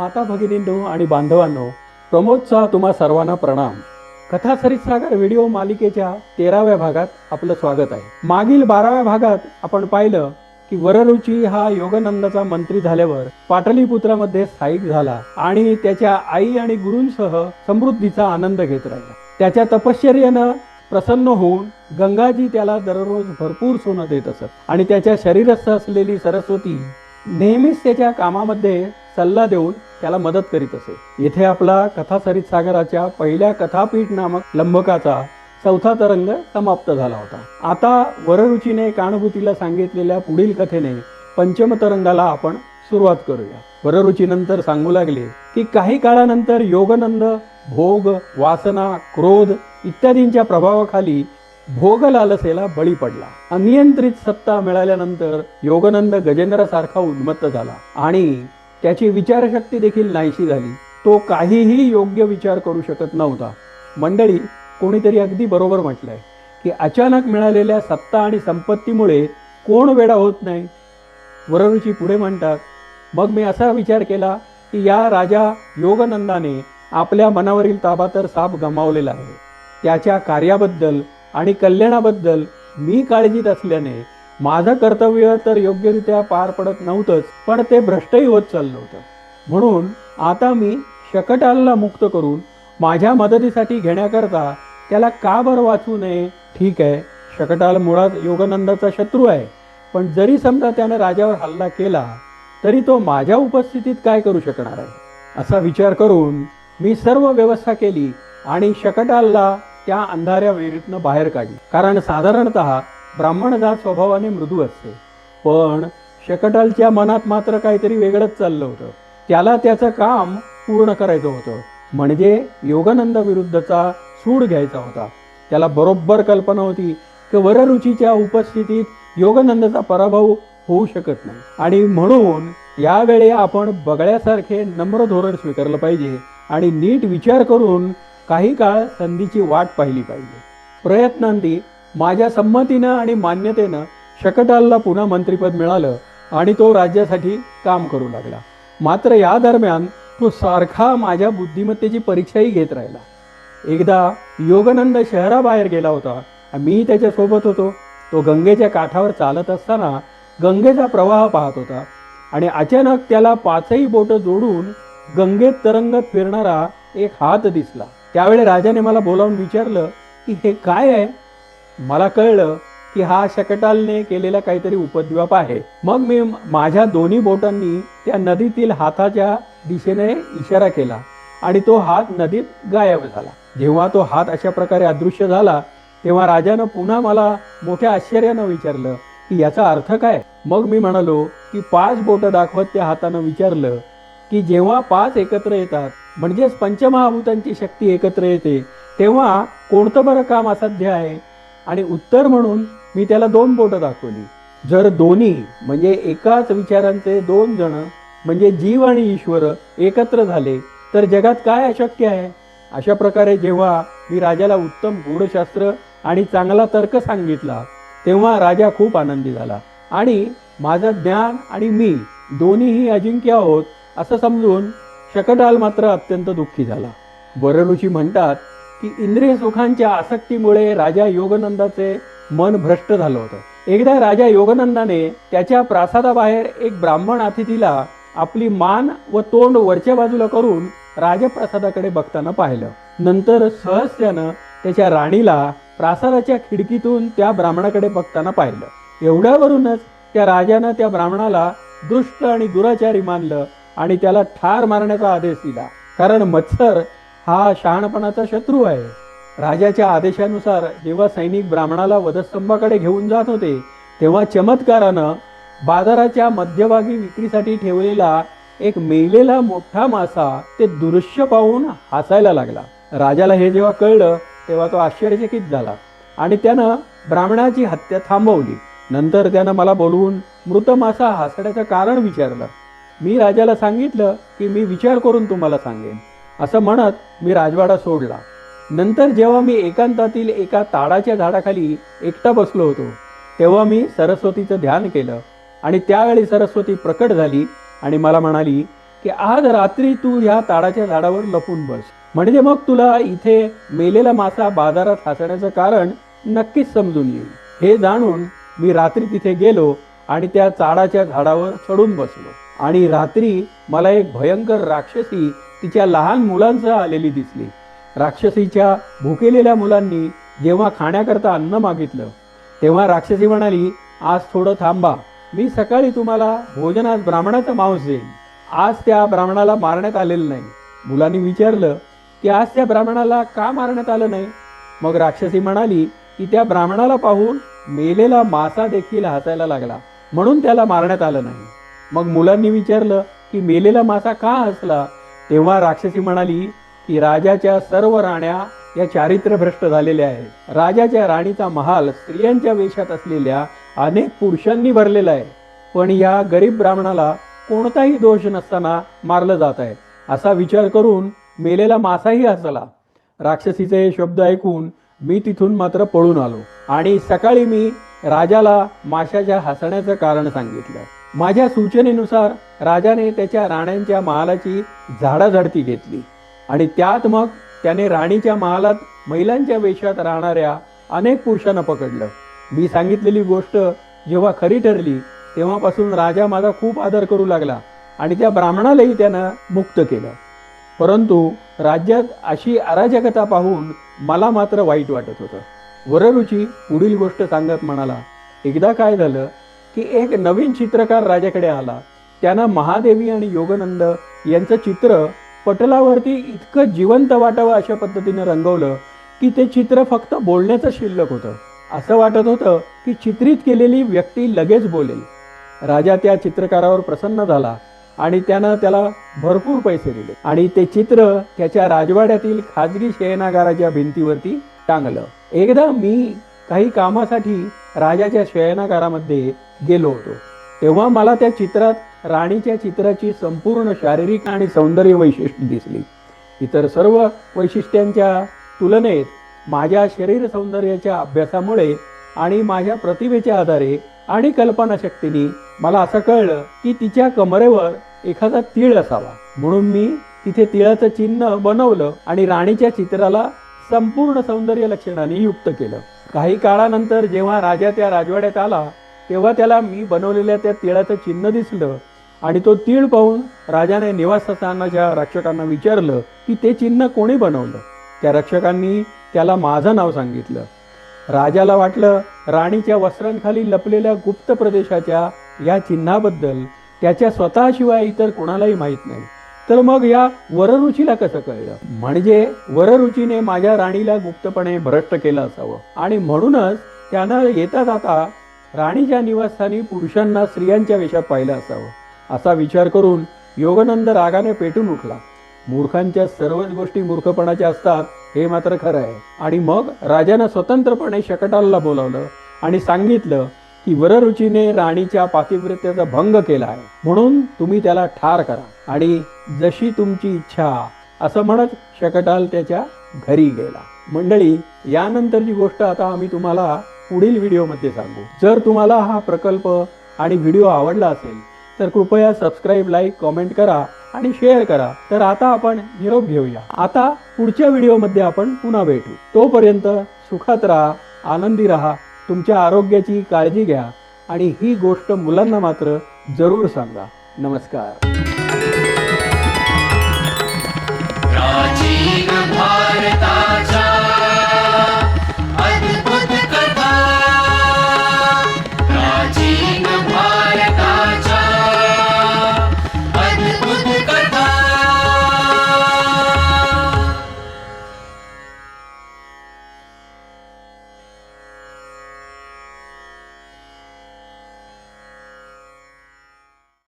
माता भगिनींनो आणि बांधवांनो प्रमोदचा तुम्हा सर्वांना प्रणाम. कथा सागर व्हिडिओ मालिकेच्या तेराव्या भागात आपलं स्वागत आहे. मागील बाराव्या भागात आपण पाहिलं की वररुची हा योगनंदाचा मंत्री झाल्यावर पाटलीपुत्रामध्ये स्थायिक झाला आणि त्याच्या आई आणि गुरूंसह समृद्धीचा आनंद घेत राहिला. त्याच्या तपश्चर्यानं प्रसन्न होऊन गंगाजी त्याला दररोज भरपूर सोनं देत असत आणि त्याच्या शरीरस्थ असलेली सरस्वती नेहमीच त्याच्या कामामध्ये सल्ला देऊन त्याला मदत करीत असे. येथे आपला कथासरित सागराच्या पहिल्या कथापीठ नामक लंबकाचा चौथा तरंग समाप्त झाला होता. आता वररुचीने कानुभूतीला सांगितलेल्या पुढील कथेने पंचम तरंगाला आपण सुरुवात करूया. वररुचीनंतर सांगू लागले की काही काळानंतर योगनंद भोग वासना क्रोध इत्यादींच्या प्रभावाखाली भोगलालसेला बळी पडला. अनियंत्रित सत्ता मिळाल्यानंतर योगनंद गजेंद्रासारखा उन्मत्त झाला आणि त्याची विचारशक्ती देखील नाहीशी झाली. तो काहीही योग्य विचार करू शकत नव्हता. मंडळी कोणीतरी अगदी बरोबर म्हटलंय की अचानक मिळालेल्या सत्ता आणि संपत्तीमुळे कोण वेडा होत नाही. वररुची पुढे म्हणतात मग मी असा विचार केला की या राजा योगनंदाने आपल्या मनावरील ताबा तर साप गमावलेला आहे. त्याच्या कार्याबद्दल आणि कल्याणाबद्दल मी काळजीत असल्याने माझं कर्तव्य तर योग्यरित्या पार पडत नव्हतंच पण ते भ्रष्टही होत चाललं होतं. म्हणून आता मी शकटालला मुक्त करून माझ्या मदतीसाठी घेण्याकरता त्याला का बरं वाचू नये? ठीक आहे शकटाल मुळात योगानंदाचा शत्रू आहे पण जरी समजा त्याने राजावर हल्ला केला तरी तो माझ्या उपस्थितीत काय करू शकणार आहे? असा विचार करून मी सर्व व्यवस्था केली आणि शकटालला त्या अंधाऱ्या विहिरीतनं बाहेर काढली. कारण साधारणत ब्राह्मण जात स्वभावाने मृदू असते. पण शकटालच्या मनात मात्र काहीतरी वेगळंच चाललं होतं. त्याला त्याचं काम पूर्ण करायचं होतं. म्हणजे योगानंद विरुद्धचा सूड घ्यायचा होता. त्याला बरोबर कल्पना होती की वररुचीच्या उपस्थितीत योगानंदचा पराभव होऊ शकत नाही. आणि म्हणून यावेळी आपण बगळ्यासारखे नम्र धोरण स्वीकारलं पाहिजे आणि नीट विचार करून काही काळ संधीची वाट पाहिली पाहिजे. प्रयत्नांती माझ्या संमतीनं आणि मान्यतेनं शकटालला पुन्हा मंत्रिपद मिळालं आणि तो राज्यासाठी काम करू लागला. मात्र या दरम्यान तो सारखा माझ्या बुद्धिमत्तेची परीक्षाही घेत राहिला. एकदा योगानंद शहराबाहेर गेला होता. मी त्याच्यासोबत होतो. तो गंगेच्या काठावर चालत असताना गंगेचा प्रवाह पाहत होता आणि अचानक त्याला पाचही बोटं जोडून गंगेत तरंगत फिरणारा एक हात दिसला. त्यावेळी राजाने मला बोलावून विचारलं की हे काय आहे? मला कळलं की हा शकटालने केलेला काहीतरी उपद्व्याप आहे. मग मी माझ्या दोन्ही बोटांनी त्या नदीतील हाताच्या दिशेने इशारा केला आणि तो हात नदीत गायब झाला. जेव्हा तो हात अशा प्रकारे अदृश्य झाला तेव्हा राजानं पुन्हा मला मोठ्या आश्चर्यानं विचारलं की याचा अर्थ काय? मग मी म्हणालो की पाच बोटं दाखवत त्या हातानं विचारलं की जेव्हा पाच एकत्र येतात म्हणजेच पंचमहाभूतांची शक्ती एकत्र येते. तेव्हा कोणतं बरं काम असाध्य आहे? आणि उत्तर म्हणून मी त्याला दोन बोटं दाखवली. जर दोन्ही म्हणजे एकाच विचारांचे दोन जण म्हणजे जीव आणि ईश्वर एकत्र झाले तर जगात काय अशक्य आहे? अशा प्रकारे जेव्हा मी राजाला उत्तम गूढशास्त्र आणि चांगला तर्क सांगितला तेव्हा राजा खूप आनंदी झाला. आणि माझं ज्ञान आणि मी दोन्हीही अजिंक्य आहोत असं समजून शकटाल मात्र अत्यंत दुःखी झाला. वरऋषी म्हणतात की इंद्रिय सुखांच्या आसक्तीमुळे राजा योगनंदाचे मन भ्रष्ट झालं होतं. एकदा राजा योगनंदाने त्याच्या प्रासादाबाहेर एक ब्राह्मण अतिथीला आपली मान व तोंड वरच्या बाजूला करून राजप्रसादाकडे बघताना पाहिलं. नंतर सहस्यानं त्याच्या राणीला प्रासादाच्या खिडकीतून त्या ब्राह्मणाकडे बघताना पाहिलं. एवढ्यावरूनच त्या राजानं त्या ब्राह्मणाला दुष्ट आणि दुराचारी मानलं आणि त्याला ठार मारण्याचा आदेश दिला. कारण मत्सर हा शहाणपणाचा शत्रू आहे. राजाच्या आदेशानुसार जेव्हा सैनिक ब्राह्मणाला वधस्तंभाकडे घेऊन जात होते तेव्हा चमत्कारानं बाजाराच्या मध्यभागी विक्रीसाठी ठेवलेला एक मेलेला मोठा मासा ते दृश्य पाहून हसायला लागला. राजाला हे जेव्हा कळलं तेव्हा तो आश्चर्यचकित झाला आणि त्यानं ब्राह्मणाची हत्या थांबवली. नंतर त्यानं मला बोलवून मृत मासा हसण्याचं कारण विचारलं. मी राजाला सांगितलं की मी विचार करून तुम्हाला सांगेन. असं म्हणत मी राजवाडा सोडला. नंतर जेव्हा मी एकांतातील एका ताडाच्या झाडाखाली एकटा बसलो होतो तेव्हा मी सरस्वतीचं ध्यान केलं आणि त्यावेळी सरस्वती प्रकट झाली आणि मला म्हणाली की आज रात्री तू ह्या ताडाच्या झाडावर लपून बस. म्हणजे मग तुला इथे मेलेला मासा बाजारात हसण्याचं कारण नक्कीच समजून येईल. हे जाणून मी रात्री तिथे गेलो आणि त्या ताडाच्या झाडावर चढून बसलो. आणि रात्री मला एक भयंकर राक्षसी तिच्या लहान मुलांसह आलेली दिसली. राक्षसीच्या भुकेलेल्या मुलांनी जेव्हा खाण्याकरता अन्न मागितलं तेव्हा राक्षसी म्हणाली आज थोडं थांबा मी सकाळी तुम्हाला भोजनात ब्राह्मणाचं मांस देईन. आज त्या ब्राह्मणाला मारण्यात आलेलं नाही. मुलांनी विचारलं की आज त्या ब्राह्मणाला का मारण्यात आलं नाही? मग राक्षसी म्हणाली की त्या ब्राह्मणाला पाहून मेलेला मासा देखील हसायला लागला म्हणून त्याला मारण्यात आलं नाही. मग मुलांनी विचारलं की मेलेला मासा का हसला? तेव्हा राक्षसी म्हणाली की राजाच्या सर्व राण्या या चारित्र्यभ्रष्ट झालेल्या आहेत. राजाच्या राणीचा महाल स्त्रियांच्या वेशात असलेल्या अनेक पुरुषांनी भरलेला आहे. पण या गरीब ब्राह्मणाला कोणताही दोष नसताना मारलं जात आहे. असा विचार करून मेलेला मासाही हसला. राक्षसीचे हे शब्द ऐकून मी तिथून मात्र पळून आलो आणि सकाळी मी राजाला माशाच्या हसण्याचं कारण सांगितलं. माझ्या सूचनेनुसार राजाने त्याच्या राण्यांच्या महालाची झाडाझडती घेतली. आणि त्यात मग त्याने राणीच्या महालात महिलांच्या वेशात राहणाऱ्या अनेक पुरुषांना पकडलं. मी सांगितलेली गोष्ट जेव्हा खरी ठरली तेव्हापासून राजा माझा खूप आदर करू लागला आणि त्या ब्राह्मणालाही त्यानं मुक्त केलं. परंतु राज्यात अशी अराजकता पाहून मला मात्र वाईट वाटत होतं. वररुची पुढील गोष्ट सांगत म्हणाला एकदा काय झालं की एक नवीन चित्रकार राजाकडे आला. त्यानं महादेवी आणि योगानंद यांचं चित्र पटलावरती इतकं जिवंत वाटावं अशा पद्धतीनं रंगवलं की ते चित्र फक्त बोलण्याचं शिल्लक होतं. असं वाटत होतं की चित्रित केलेली व्यक्ती लगेच बोलेल. राजा त्या चित्रकारावर प्रसन्न झाला आणि त्यानं त्याला भरपूर पैसे दिले आणि ते चित्र त्याच्या राजवाड्यातील खाजगी शयनागाराच्या भिंतीवरती टांगलं. एकदा मी काही कामासाठी राजाच्या शयनागारामध्ये गेलो होतो. तेव्हा मला त्या चित्रात राणीच्या चित्राची संपूर्ण शारीरिक आणि सौंदर्य वैशिष्ट्य दिसली. इतर सर्व वैशिष्ट्यांच्या तुलनेत माझ्या शरीर सौंदर्याच्या अभ्यासामुळे आणि माझ्या प्रतिभेच्या आधारे आणि कल्पनाशक्तीने मला असं कळलं की तिच्या कमरेवर एखादा तीळ असावा. म्हणून मी तिथे तिळाचं चिन्ह बनवलं आणि राणीच्या चित्राला संपूर्ण सौंदर्य लक्षणाने युक्त केलं. काही काळानंतर जेव्हा राजा त्या राजवाड्यात आला तेव्हा त्याला मी बनवलेल्या त्या तिळाचं चिन्ह दिसलं आणि तो तीळ पाहून राजाने निवासस्थानाच्या रक्षकांना विचारलं की ते चिन्ह कोणी बनवलं? त्या रक्षकांनी त्याला माझं नाव सांगितलं. राजाला वाटलं राणीच्या वस्त्रांखाली लपलेल्या गुप्त प्रदेशाच्या या चिन्हाबद्दल त्याच्या स्वतःशिवाय इतर कोणालाही माहीत नाही. तर मग या वररुचीला कसं कळलं? म्हणजे वररुचीने माझ्या राणीला गुप्तपणे भ्रष्ट केलं असावं. आणि म्हणूनच त्यांना येता जाता राणीच्या निवासस्थानी पुरुषांना स्त्रियांच्या वेशात पाहिलं असावं. असा विचार करून योगानंद रागाने पेटून उठला. मूर्खांच्या सर्वच गोष्टी मूर्खपणाच्या असतात हे मात्र खरं आहे. आणि मग राजानं स्वतंत्रपणे शकटालला बोलावलं आणि सांगितलं की वररुचीने राणीच्या पातिव्रत्याचा भंग केला आहे. म्हणून तुम्ही त्याला ठार करा. आणि जशी तुमची इच्छा असं म्हणत शकटाल त्याच्या घरी गेला. मंडळी यानंतरची गोष्ट आता आम्ही तुम्हाला पुढील व्हिडिओमध्ये सांगू. जर तुम्हाला हा प्रकल्प आणि व्हिडिओ आवडला असेल तर कृपया सबस्क्राईब लाईक कॉमेंट करा आणि शेअर करा. तर आता आपण निरोप घेऊया. आता पुढच्या व्हिडिओमध्ये आपण पुन्हा भेटू. तोपर्यंत सुखात राहा आनंदी राहा. तुमच्या आरोग्याची काळजी घ्या आणि ही गोष्ट मुलांना मात्र जरूर सांगा. नमस्कार.